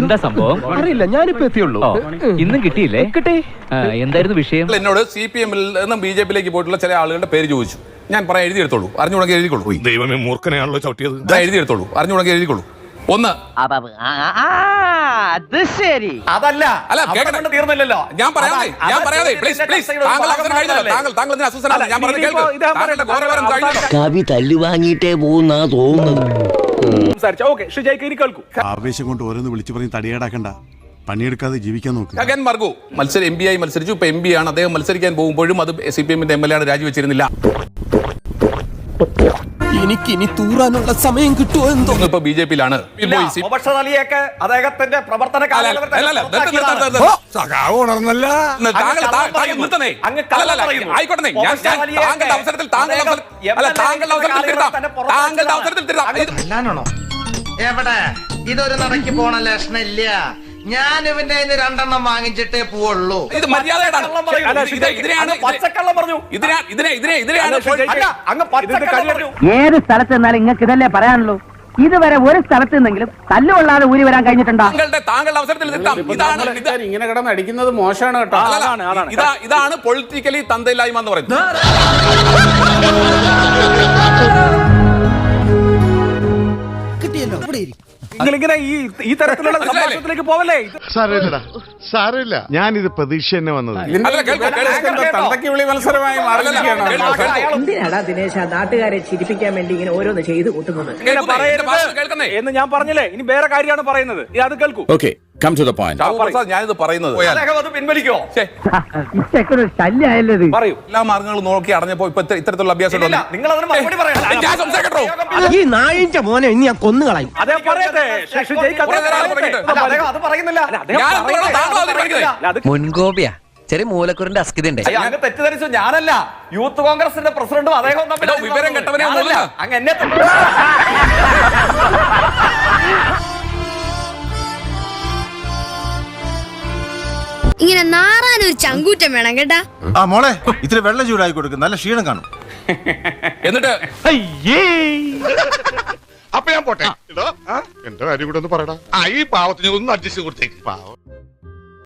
എന്താ സംഭവം? അറിയില്ല ഞാനിപ്പോ എത്തിയുള്ളൂ. ഇന്നും കിട്ടിയില്ലേ? കിട്ടി. എന്തായിരുന്നു വിഷയം? എന്നോട് സി പി എമ്മിൽ നിന്നും ബി ജെ പിയിലേക്ക് പോയിട്ടുള്ള ചില ആളുകളുടെ പേര് ചോദിച്ചു. ഞാൻ പറയാൻ എഴുതിയെടുത്തോളൂ. അറിഞ്ഞുകൂടെങ്കിൽ എഴുതിക്കൊള്ളൂ. ദൈവമേ മൂർഖനെയാണല്ലോ ചവിട്ടിയത്. എഴുതിയെടുത്തോളൂ. അറിഞ്ഞുകൂടെങ്കിൽ എഴുതിക്കൊള്ളൂ. ഒന്ന്. അത് ശരി. അതല്ല. അല്ല കേട്ടോ തീർന്നില്ലല്ലോ. ഞാൻ പറയാതെ ഞാൻ പറയാതെ പ്ലീസ് പ്ലീസ് താങ്കൾ അവസരം കഴിഞ്ഞല്ലോ താങ്കൾ താങ്കൾ ഇതിന് ഞാൻ പറഞ്ഞു കേൾക്ക്. തല്ലു വാങ്ങിയിട്ടേ കവി പോകുന്നാ തോന്നുന്നത്. സംസാരിച്ച. ഓക്കെ ഷിജയ്ക്ക് ഇനി കേൾക്കൂ. ആവേശം കൊണ്ട് ഓരോന്ന് വിളിച്ചു പറഞ്ഞ് തടിയേടാക്കണ്ട. പണിയെടുക്കാതെ ജീവിക്കാൻ നോക്കുക ഗഗൻ മർഗു മത്സരം എം ബി ആയി മത്സരിച്ചു. ഇപ്പൊ എം ബി ആണ്. അദ്ദേഹം മത്സരിക്കാൻ പോകുമ്പോഴും അത് സി പി എമ്മിന്റെ എം എൽ എ ആണ് രാജിവെച്ചിരുന്നില്ല. എനിക്ക് ഇനി തൂറാനുള്ള സമയം കിട്ടുമോ എന്തോ? ഇപ്പൊ ബി ജെ പിയിലാണ്. മുബഷർ അലിയൊക്കെ അദ്ദേഹത്തിന്റെ പ്രവർത്തന. ആയിക്കോട്ടെ താങ്കളുടെ അവസരത്തിൽ താങ്കളുടെ അവസരത്തിൽ അല്ല എം എൽ എ താങ്കളുടെ അവസരത്തിൽ തിരുത്താം. താങ്കളുടെ അവസരത്തിൽ തിരുത്താം. എവിടെ? ഇതൊരു നടക്കി പോണ ലക്ഷണില്ല ഞാൻ ഇവന്റെ അതിന് രണ്ടെണ്ണം വാങ്ങിച്ചിട്ടേ പോവുള്ളൂ. ഇത് മര്യാദയാണ് ഇതിനെയാണ് പച്ചക്കള്ളം പറഞ്ഞു. ഇതിനെ ഇതിനെ ഇതിനെ ഇതിനെയാണ് അല്ല, ഷിജയ്ക്ക് അല്ല അങ്ങ് പച്ചക്കള്ളം പറഞ്ഞു. ഏത് സ്ഥലത്ത് നിന്നാലും നിങ്ങൾക്ക് ഇതല്ലേ പറയാനുള്ളൂ? ഇതുവരെ ഒരു സ്ഥലത്ത് നിന്നെങ്കിലും തല്ലുകൊള്ളാതെ ഊരി വരാൻ കഴിഞ്ഞിട്ടുണ്ടോ? താങ്കളുടെ താങ്കളുടെ അവസരത്തിൽ നിൽക്കാം ഇതാണ് ഇത് ഇങ്ങനെ കിടന്ന് അടിക്കുന്നത് മോശമാണ് കേട്ടോ. അതാണ് അതാണ്. ഇതാ ഇതാണ് പൊളിറ്റിക്കലി തന്തയില്ലായ്മ എന്ന് പറയുന്നത്. നിങ്ങളിങ്ങനെ ഈ ഈ തരത്തിലുള്ള? സംഭാഷണത്തിലേക്ക് പോവല്ലേ? സാറില്ല സാറില്ല സാരമില്ല. ഞാനിത് പ്രതീക്ഷ തന്നെ വന്നത്. തന്തയ്ക്ക് വിളി മത്സരമായി എന്തിനാടാ ദിനേശ നാട്ടുകാരെ ചിരിപ്പിക്കാൻ വേണ്ടി ഇങ്ങനെ ഓരോന്ന് ചെയ്തു കൂട്ടുന്നത്? ഇങ്ങനെ പറയരുത് എന്ന് ഞാൻ പറഞ്ഞില്ലേ? ഇനി വേറെ കാര്യമാണ് പറയുന്നത്. ഇത് അത് കേൾക്കൂ. Okay come to the point ഞാൻ പ്രസാദ് ഞാനിത് പറയുന്നത്. അദ്ദേഹം അത് പിൻവലിക്കോ? ഇത്? പറയൂ. എല്ലാ മാർഗങ്ങളും നോക്കി അടഞ്ഞപ്പോ ഇപ്പൊ ഇത്ത- ഇത്തരത്തിലുള്ള അഭ്യാസം ഇല്ല നിങ്ങൾ അതിന് മറുപടി പറയണം ഈ നായിന്റെ മോനെ ഇനി ഞാൻ കൊന്നു കളയും. മുൻകോപിയാ ചെറിയ മൂലക്കുറിന്റെ അസ്കിതണ്ടേ അയ്യോ, അങ്ങ് തെറ്റിദ്ധരിച്ചു. ഞാനല്ല. യൂത്ത് കോൺഗ്രസിന്റെ പ്രസിഡന്റും അദ്ദേഹം തമ്മിൽ വിവരം കെട്ടവനെ. അങ്ങ് എന്നെ ഇങ്ങനെ നാറാൻ ഒരു ചങ്കൂറ്റം വേണം കേട്ടാ. ആ മോളെ ഇത്തിരി വെള്ളം ചൂടായി കൊടുക്കും. നല്ല ക്ഷീണം കാണും. എന്നിട്ട്? അപ്പൊ ഞാൻ പോട്ടെ. എന്റെ കാര്യം കൂടെ ഒന്ന് പറയടാ. ആ ഈ പാവത്തിന് ഒന്ന് അഡ്ജസ്റ്റ് കൊടുത്തേക്ക്. പാവം.